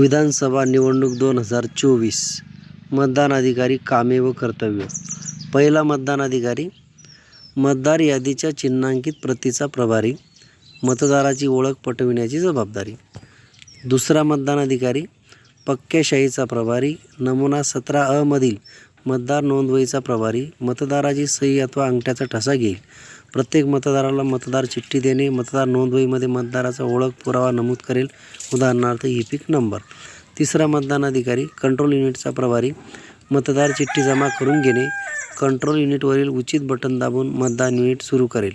विधानसभा निवडणूक दोन हजार चोवीस. मतदान अधिकारी कामे व कर्तव्य. पहिला मतदान अधिकारी मतदार यादीच्या चिन्हांकित प्रतीचा प्रभारी मतदाराची ओळख पटविण्याची जबाबदारी. दुसरा मतदान अधिकारी पक्केशाहीचा प्रभारी नमुना सतरा अ मधील मतदार नोंदवहीचा प्रभारी मतदाराची सही अथवा अंगठ्याचा ठसा घेईल. प्रत्येक मतदाराला मतदार चिठ्ठी देणे मतदार नोंदवहीमध्ये मतदाराचा ओळख पुरावा नमूद करेल. उदाहरणार्थ ई पिक नंबर. तिसरा मतदान अधिकारी कंट्रोल युनिटचा प्रभारी मतदार चिठ्ठी जमा करून घेणे. कंट्रोल युनिटवरील उचित बटन दाबून मतदान युनिट सुरू करेल.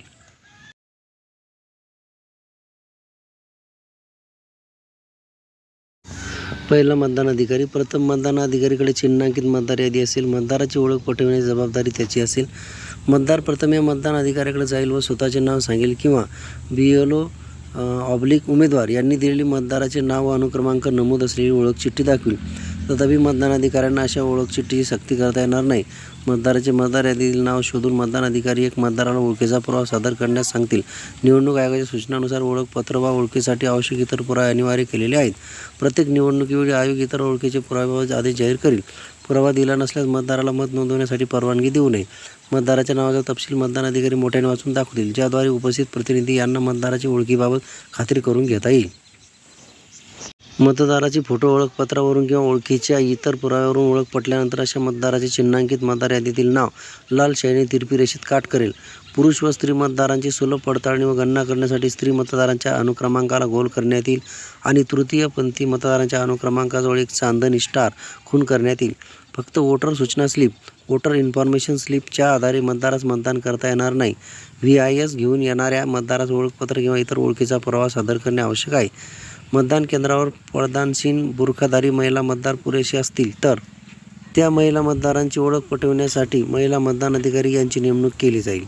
पहिला मतदान अधिकारी प्रथम मतदान अधिकारीकडे चिन्हांकित मतदार यादी असेल मतदाराची ओळख पटविण्याची जबाबदारी त्याची असेल. मतदार प्रथम या मतदान अधिकाऱ्याकडे जाईल व स्वतःचे नाव सांगेल किंवा बी एल ओ ऑब्लिक उमेदवार यांनी दिलेली मतदाराचे नाव व अनुक्रमांक नमूद असलेली ओळख चिठ्ठी दाखवेल. तथापि मतदान अधिकाऱ्यांना अशा ओळखचिठ्ठीची सक्ती करता येणार नाही. मतदाराचे मतदार यादीतील नाव शोधून मतदान अधिकारी एक मतदाराला ओळखीचा पुरावा सादर करण्यास सांगतील. निवडणूक आयोगाच्या सूचनानुसार ओळखपत्र वा ओळखीसाठी आवश्यक इतर पुरावे अनिवार्य केलेले आहेत. प्रत्येक निवडणुकीवेळी आयोग इतर ओळखीचे पुराव्याबाबत आदेश जाहीर करील. पुरावा दिला नसल्यास मतदाराला मत नोंदवण्यासाठी परवानगी देऊ नये. मतदाराच्या नावाचा तपशील मतदान अधिकारी मोठ्याने वाचून दाखवतील ज्याद्वारे उपस्थित प्रतिनिधी यांना मतदाराची ओळखीबाबत खात्री करून घेता येईल. मतदाराची फोटो ओळखपत्रावरून किंवा ओळखीच्या इतर पुराव्यावरून ओळख पटल्यानंतर अशा मतदाराचे चिन्हांकित मतदार यादीतील नाव लाल शाईने तिरपी रेषेत काट करेल. पुरुष व स्त्री मतदारांची सुलभ पडताळणी व गणना करण्यासाठी स्त्री मतदारांच्या अनुक्रमांकाला गोल करण्यात येईल आणि तृतीयपंथी मतदारांच्या अनुक्रमांकाजवळ एक चांदणी स्टार खून करण्यात येईल. फक्त वोटर सूचना स्लिप वोटर इन्फॉर्मेशन स्लिपच्या आधारे मतदारास मतदान करता येणार नाही. व्ही आय एस घेऊन येणाऱ्या मतदारास ओळखपत्र किंवा इतर ओळखीचा पुरावा सादर करणे आवश्यक आहे. मतदान केंद्रावर पडदानशीन बुरखाधारी महिला मतदार पुरेशी असतील तर त्या महिला मतदारांची ओळख पटविण्यासाठी महिला मतदान अधिकारी यांची नेमणूक केली जाईल.